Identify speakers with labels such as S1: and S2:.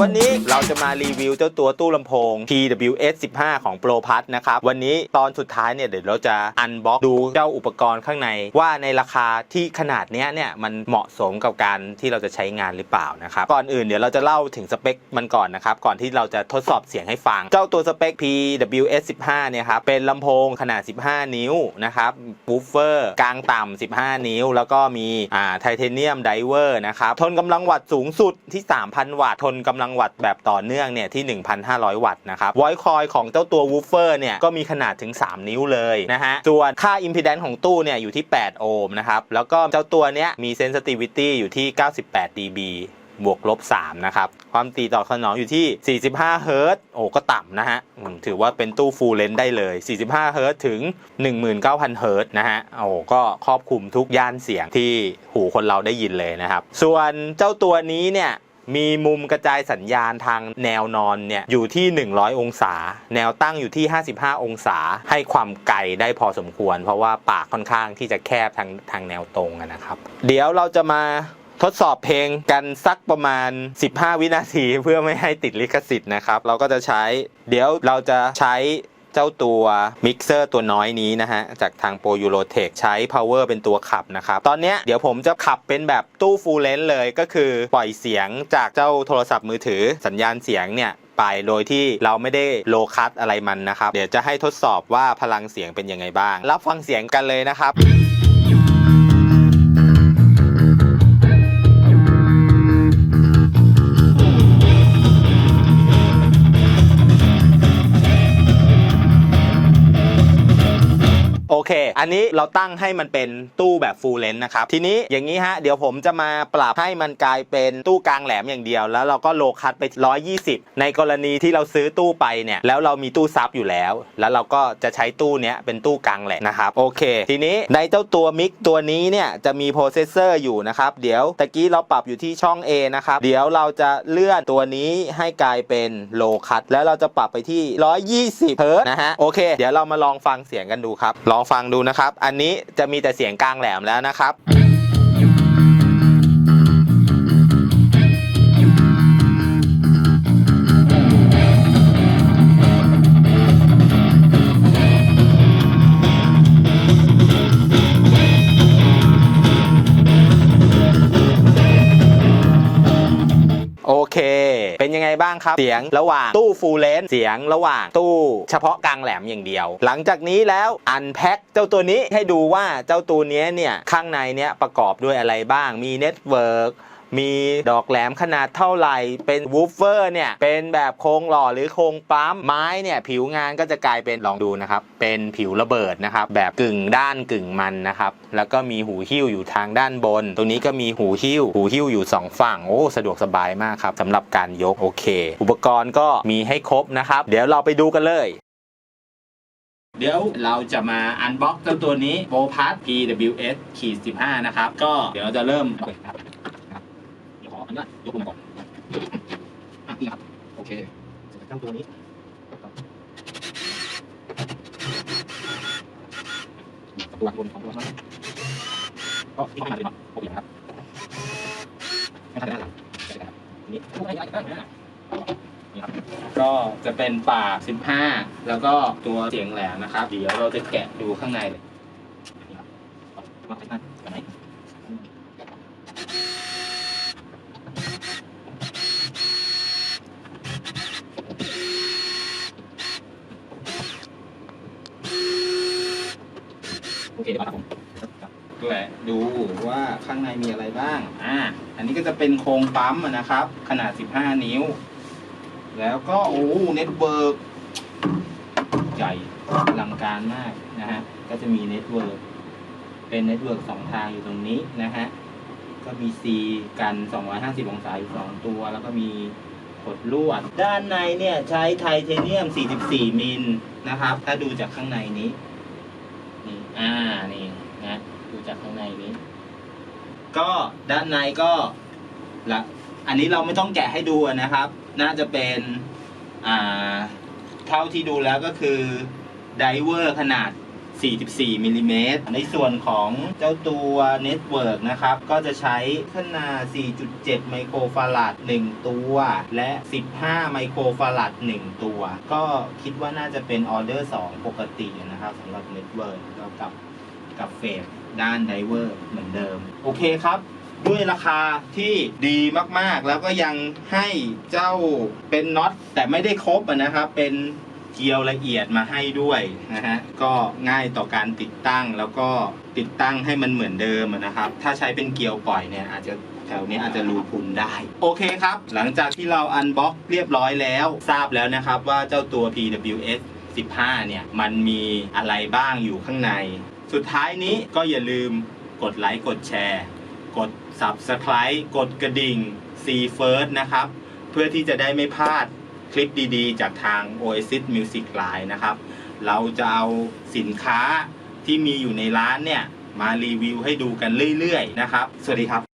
S1: วันนี้เรา จะมารีวิวเจ้าตัวตู้ลำโพง PWS 15 ของ Pro p l u s นะครับ วันนี้ตอนสุดท้ายเนี่ยเดี๋ยวเราจะอันบ็อกดูเจ้าอุปกรณ์ข้างใน ว่าในราคาที่ขนาดเนี้ยเนี่ยมันเหมาะสมกับการที่เราจะใช้งานหรือเปล่านะครับ ก่อนอื่นเดี๋ยวเราจะเล่าถึงสเปคมันก่อนนะครับ ก่อนที่เราจะทดสอบเสียงให้ฟัง เจ้าตัวสเปค PWS 15 เนี่ยครับเป็นลำโพงขนาด 15 นิ้วนะครับบูฟเฟอร์กลางต่ำ15 นิ้ว แล้วก็มีอ่าไทเทเนียมไดเวอร์นะครับทนกำลังวัตต์สูงสุดที่ 3,000 วัตต์ทนกำลังวัตต์แบบต่อ่อเนื่องเนี่ยที่ 1,500 วัตต์นะครับไวคอยของเจ้าตัววูฟเฟอร์เนี่ยก็มีขนาดถึง 3 นิ้วเลยนะฮะส่วนค่าอิมพีแดนซ์ของตู้เนี่ยอยู่ที่ 8 โอห์มนะครับแล้วก็เจ้าตัวเนี้ยมีเซนซิทิวิตี้อยู่ที่ 98 dB บวกลบ 3 นะครับ ความตีต่อขนองอยู่ที่ 45 เฮิรตซ์โอ้ก็ต่ำนะฮะถือว่าเป็นตู้ฟูลเลนได้เลย 45 เฮิรตซ์ถึง 19,000 เฮิรตซ์นะฮะโอ้ก็ครอบคลุมทุกย่านเสียงที่หูคนเราได้ยินเลยนะครับ ส่วนเจ้าตัวนี้เนี่ย มีมุมกระจายสัญญาณทางแนวนอนเนี่ยอยู่ที่ 100 องศา แนวตั้งอยู่ที่ 55 องศา ให้ความไกลได้พอสมควร เพราะว่าปากค่อนข้างที่จะแคบทางทางแนวตรงนะครับ เดี๋ยวเราจะมาทดสอบเพลงกันสักประมาณ 15 วินาทีเพื่อไม่ให้ติดลิขสิทธิ์นะครับ เราก็จะใช้ เดี๋ยวเราจะใช้ เจ้าตัวมิกเซอร์ตัวน้อยนี้นะฮะ จากทางโปรยูโรเทคใช้ power เป็นตัวขับนะครับ ตอนนี้เดี๋ยวผมจะขับเป็นแบบตู้ฟูลเลนเลยก็คือปล่อยเสียงจากเจ้าโทรศัพท์มือถือสัญญาณเสียงเนี่ยไปโดยที่เราไม่ได้โลคัตอะไรมันนะครับ เดี๋ยวจะให้ทดสอบว่าพลังเสียงเป็นยังไงบ้าง รับฟังเสียงกันเลยนะครับ โอันนี้เราตั้งให้มันเป็นตู้แบบฟูลเลนนะครับ ทีนี้อย่างนี้ฮะ เดี๋ยวผมจะมาปรับให้มันกลายเป็นตู้กลางแหลมอย่างเดียว แล้วเราก็โลคัตไป 120 ในกรณีที่เราซื้อตู้ไปเนี่ย แล้วเรามีตู้ซับอยู่แล้ว แล้วเราก็จะใช้ตู้เนี้ยเป็นตู้กลางแหลมนะครับ โอเค ทีนี้ในเจ้าตัวมิกตัวนี้เนี่ยจะมีโปรเซสเซอร์อยู่นะครับ เดี๋ยวตะกี้เราปรับอยู่ที่ช่อง A นะครับ เดี๋ยวเราจะเลื่อนตัวนี้ให้กลายเป็นโลคัตแล้วเราจะปรับไปที่ 120เฮิร์ตนะฮะ โอเค เดี๋ยวเรามาลองฟังเสียงกันดูครับ ลองฟังดูนะครับ อันนี้จะมีแต่เสียงกลางแหลมแล้วนะครับ เค เป็นยังไงบ้างครับเสียงระหว่างตู้ฟูลเลนเสียงระหว่างตู้เฉพาะกลางแหลมอย่างเดียว หลังจากนี้แล้วอันแพ็คเจ้าตัวนี้ให้ดูว่าเจ้าตัวนี้เนี่ยข้างในเนี้ยประกอบด้วยอะไรบ้างมีเน็ตเวิร์ก มีดอกแหลมขนาดเท่าไหร่ เป็นวูฟเฟอร์เนี่ย เป็นแบบโครงหล่อหรือโครงปั๊ม ไม้เนี่ย ผิวงานก็จะกลายเป็นลองดูนะครับ เป็นผิวระเบิดนะครับ แบบกึ่งด้านกึ่งมันนะครับ แล้วก็มีหูหิ้วอยู่ทางด้านบน ตรงนี้ก็มีหูหิ้ว หูหิ้วอยู่ 2 ฝั่ง โอ้ สะดวกสบายมากครับสำหรับการยก โอเค อุปกรณ์ก็มีให้ครบนะครับ เดี๋ยวเราไปดูกันเลยเดี๋ยวเราจะมาอันบ็อกเจ้าตัวนี้ o p a s PWS ขีด15 นะครับ ก็เดี๋ยวเราจะเริ่ม
S2: เดี๋ยว ขออนุญาตยกลงมาก่อนอะนี่ครับ โอเคเสร็จแล้วตัวนี้ตัวบนของตัวนั้นก็ที่เข้ามาเลยเนาะโอเคครับไม่ทันได้หลังเสร็จแล้วครับนี้ทุกอย่างได้ได้นี่ครับ
S1: ก็จะเป็นปาก 15 แล้วก็ตัวเสียงแหลมนะครับ เดี๋ยวเราจะแกะดูข้างในเลย
S2: นี่ครับมาใส่นั่นกันไหน โอเคเดี๋ยวมาครับผมครับ
S1: ด้วยดูว่าข้างในมีอะไรบ้าง อ่า อันนี้ก็จะเป็นโครงปั๊มอะนะครับ ขนาด 15 นิ้ว แล้วก็โอ้เน็ตเวิร์กใหญ่อลังการมากนะฮะ ก็จะมีเน็ตเวิร์กเป็นเน็ตเวิร์กสองทางอยู่ตรงนี้นะฮะ ก็มี C กัน 250 องศาอยู่ 2 ตัว แล้วก็มีขดลวด ด้านในเนี่ยใช้ไทเทเนียม 44 มิลนะครับ ถ้าดูจากข้างในนี้ นี่อ่านี่นะดูจากข้างในนี้ ก็ด้านในก็ละอันนี้เราไม่ต้องแกะให้ดูนะครับ น่าจะเป็นอ่าเท่าที่ดูแล้วก็คือไดเวอร์ขนาด 44มิลลิเมตรในส่วนของเจ้าตัวเน็ตเวิร์กนะครับ ก็จะใช้ขนาด 4.7 ไมโครฟาราด 1 ตัว และ 15 ไมโครฟาราด 1 ตัว ก็คิดว่าน่าจะเป็นออเดอร์ 2 ปกตินะครับสำหรับเน็ตเวิร์กแล้วกับกับเฟสด้านไดเวอร์เหมือนเดิม โอเคครับด้วยราคาที่ดีมากๆ แล้วก็ยังให้เจ้าเป็นน็อตแต่ไม่ได้ครบนะครับ เป็น เกลียวละเอียดมาให้ด้วยนะฮะก็ง่ายต่อการติดตั้งแล้วก็ติดตั้งให้มันเหมือนเดิมนะครับ ถ้าใช้เป็นเกลียวปล่อยเนี่ยอาจจะแถวนี้อาจจะรูพุนได้ โอเคครับ หลังจากที่เราอันบ็อกเรียบร้อยแล้ว ทราบแล้วนะครับว่าเจ้าตัว PWS 15 เนี่ย มันมีอะไรบ้างอยู่ข้างใน สุดท้ายนี้ก็อย่าลืมกดไลค์กดแชร์ กด Subscribe กดกระดิ่ง C First นะครับ เพื่อที่จะได้ไม่พลาด คลิปดีๆ จากทาง Oasis Music Line นะครับ เราจะเอาสินค้าที่มีอยู่ในร้านเนี่ย มารีวิวให้ดูกันเรื่อยๆ นะครับ สวัสดีครับ